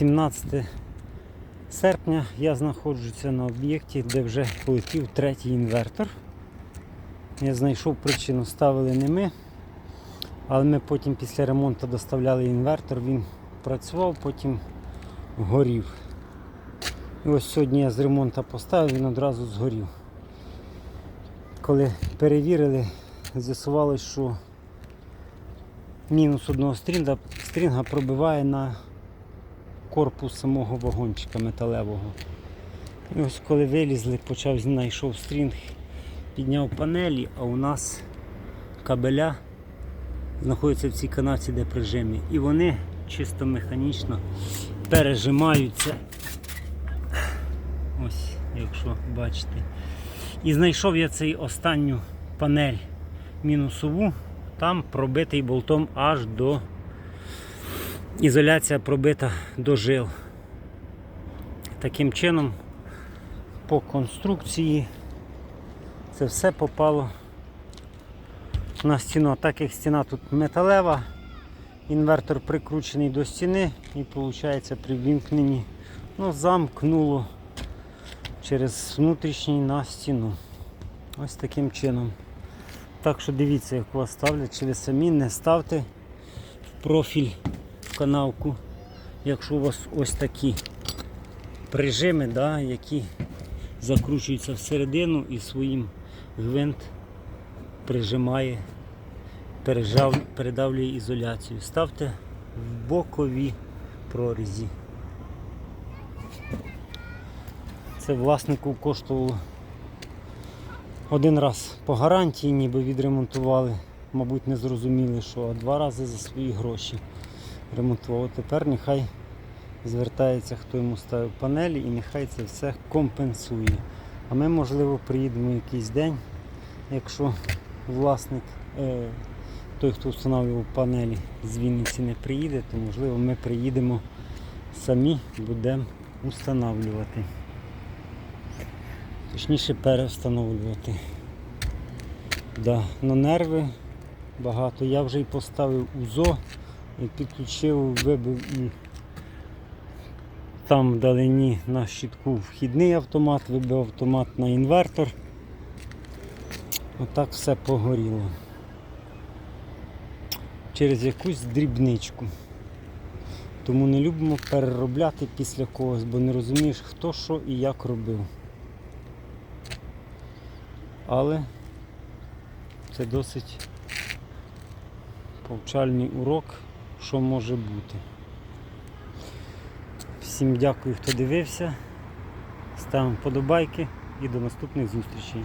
17 серпня я знаходжуся на об'єкті, де вже полетів третій інвертор. Я знайшов причину, ставили не ми, але ми потім після ремонту доставляли інвертор, він працював, потім горів. І ось сьогодні я з ремонту поставив, він одразу згорів. Коли перевірили, з'ясувалось, що мінус одного стрінга, стрінга пробиває на корпус самого вагончика металевого. І ось коли вилізли, почав знайшов стрінг, підняв панелі, а у нас кабеля знаходяться в цій канавці, де прижимі. І вони чисто механічно пережимаються. Ось, якщо бачите. І знайшов я цей останню панель мінусову, там пробитий болтом аж до ізоляція пробита до жил. Таким чином, по конструкції це все попало на стіну. Так як стіна тут металева, інвертор прикручений до стіни і виходить при вімкненні ну, замкнуло через внутрішній на стіну. Ось таким чином. Так що дивіться, як вас ставлять, чи ви самі не ставте в профіль канавку, якщо у вас ось такі прижими, да, які закручуються всередину і своїм гвинт прижимає, пережав, передавлює ізоляцію. Ставте в бокові прорізі. Це власнику коштувало один раз по гарантії, ніби відремонтували. Мабуть, не зрозуміли, що два рази за свої гроші ремонтував. Тепер нехай звертається, хто йому ставив панелі, і нехай це все компенсує. А ми, можливо, приїдемо якийсь день, якщо власник, е, той, хто встановлював панелі з Вінниці не приїде, то можливо ми приїдемо самі, будемо встановлювати. Точніше перевстановлювати. Да, на нерви багато. Я вже і поставив УЗО і підключив, вибив і там вдалині на щитку вхідний автомат, вибив автомат на інвертор. Отак все погоріло. Через якусь дрібничку. Тому не любимо переробляти після когось, бо не розумієш, хто що і як робив. Але це досить повчальний урок, що може бути. Всім дякую, хто дивився. Ставимо вподобайки і до наступних зустрічей.